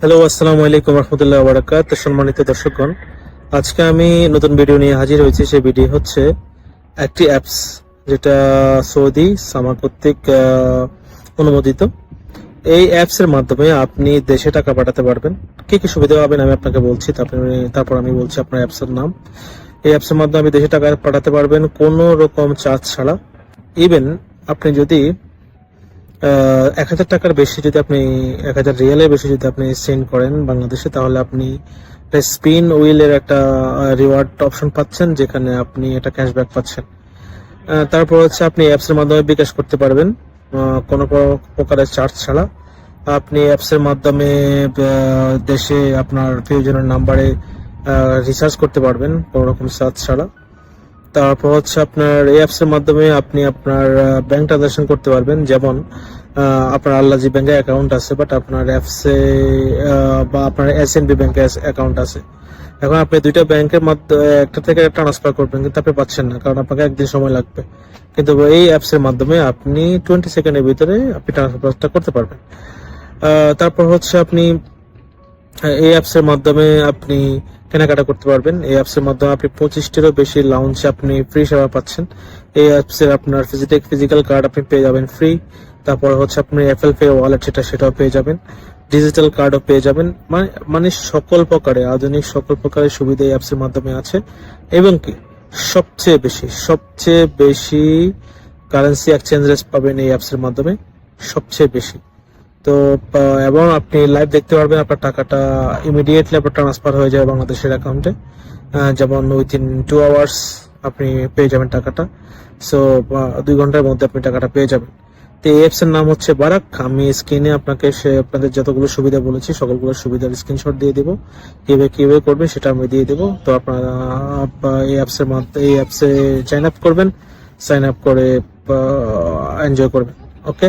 Hello আসসালামু আলাইকুম রহমতুল্লাহ বারাকাত সম্মানিত দর্শকগণ। আজকে আমি নতুন ভিডিও নিয়ে হাজির হয়েছি, সেই ভিডিও হচ্ছে একটি অ্যাপস যেটা সৌদি সামা কর্তৃক অনুমোদিত। এই অ্যাপসের মাধ্যমে আপনি দেশে টাকা পাঠাতে পারবেন। কি কি সুবিধা পাবেন আমি আপনাকে বলছি তারপরে তারপর আমি বলছি আপনার অ্যাপসের নাম। এই অ্যাপসের মাধ্যমে আপনি দেশে টাকা পাঠাতে পারবেন কোনো রকম চার্জ ছাড়া। ইভেন আপনি যদি এক হাজার টাকার বেশি যদি আপনি, এক হাজার রিয়ালের বেশি যদি আপনি সেন্ড করেন বাংলাদেশে, তাহলে আপনি স্পিন উইলের একটা রিওয়ার্ড অপশন পাচ্ছেন, যেখানে আপনি এটা ক্যাশব্যাক পাচ্ছেন। তারপর হচ্ছে আপনি অ্যাপস এর মাধ্যমে বিকাশ করতে পারবেন। কোনো প্রকারের চার্জ ছাড়া। আপনি অ্যাপস এর মাধ্যমে দেশে আপনার প্রিয়জনের নাম্বারে রিচার্জ করতে পারবেন, কোনো রকম চার্জ ছাড়া। তারপর হচ্ছে আপনার এই অ্যাপস এর মাধ্যমে আপনি আপনার ব্যাংক ট্রানজাকশন করতে পারবেন। যেমন আপনার আল্লাজি ব্যাংকে অ্যাকাউন্ট আছে বাট আপনার অ্যাপসে বা আপনার এস এন বি ব্যাংকে অ্যাকাউন্ট আছে। এখন আপনি দুইটা ব্যাংকের মাধ্যমে একটা থেকে একটা ট্রান্সফার করবেন, কিন্তু আপনি পাচ্ছেন না, কারণ আপনাকে একদিন সময় লাগবে। কিন্তু এই অ্যাপস এর মাধ্যমে আপনি টোয়েন্টি সেকেন্ডের ভিতরে আপনি ট্রান্সফারটা করতে পারবেন। তারপর হচ্ছে আপনি এই অ্যাপসের মাধ্যমে আপনি কেনাকাটা করতে পারবেন। এই অ্যাপসের মাধ্যমে আপনি পঁচিশটিরও বেশি লাউঞ্জ আপনি ফ্রি সেবা পাচ্ছেন। এই অ্যাপসের আপনার ফিজিটেক ফিজিক্যাল কার্ড আপনি পেয়ে যাবেন ফ্রি তারপর হচ্ছে আপনি এফএল পে ওয়ালেট সেটা সেটাও পেয়ে যাবেন। ডিজিটাল কার্ডও পেয়ে যাবেন। মানে মানে সকল প্রকারে, আধুনিক সকল প্রকারের সুবিধা এই অ্যাপসের মাধ্যমে আছে। এবং কি, সবচেয়ে বেশি সবচেয়ে বেশি কারেন্সি এক্সচেঞ্জ রেট পাবেন এই অ্যাপসের মাধ্যমে। সবচেয়ে বেশি। তো এবং আপনি লাইভ দেখতে পারবেন আপনার টাকাটা ইমিডিয়েটলি আপনার ট্রান্সফার হয়ে যাবে বাংলাদেশের অ্যাকাউন্টে যেমন উইথিন টু আওয়ার্স আপনি পেয়ে যাবেন টাকাটা। সো দুই ঘণ্টার মধ্যে আপনি টাকাটা পেয়ে যাবেন। তো এই অ্যাপসের নাম হচ্ছে বারাক। আমি স্ক্রিনে আপনাকে সে আপনাদের যতগুলো সুবিধা বলেছি, সকলগুলো সুবিধার স্ক্রিনশট দিয়ে দেবো। কীভাবে কীভাবে করবেন সেটা আমি দিয়ে দেবো। তো আপনারা এই অ্যাপসের মাধ্যমে, এই অ্যাপসে সাইন আপ করবেন। সাইন আপ করে এনজয় করবেন। ওকে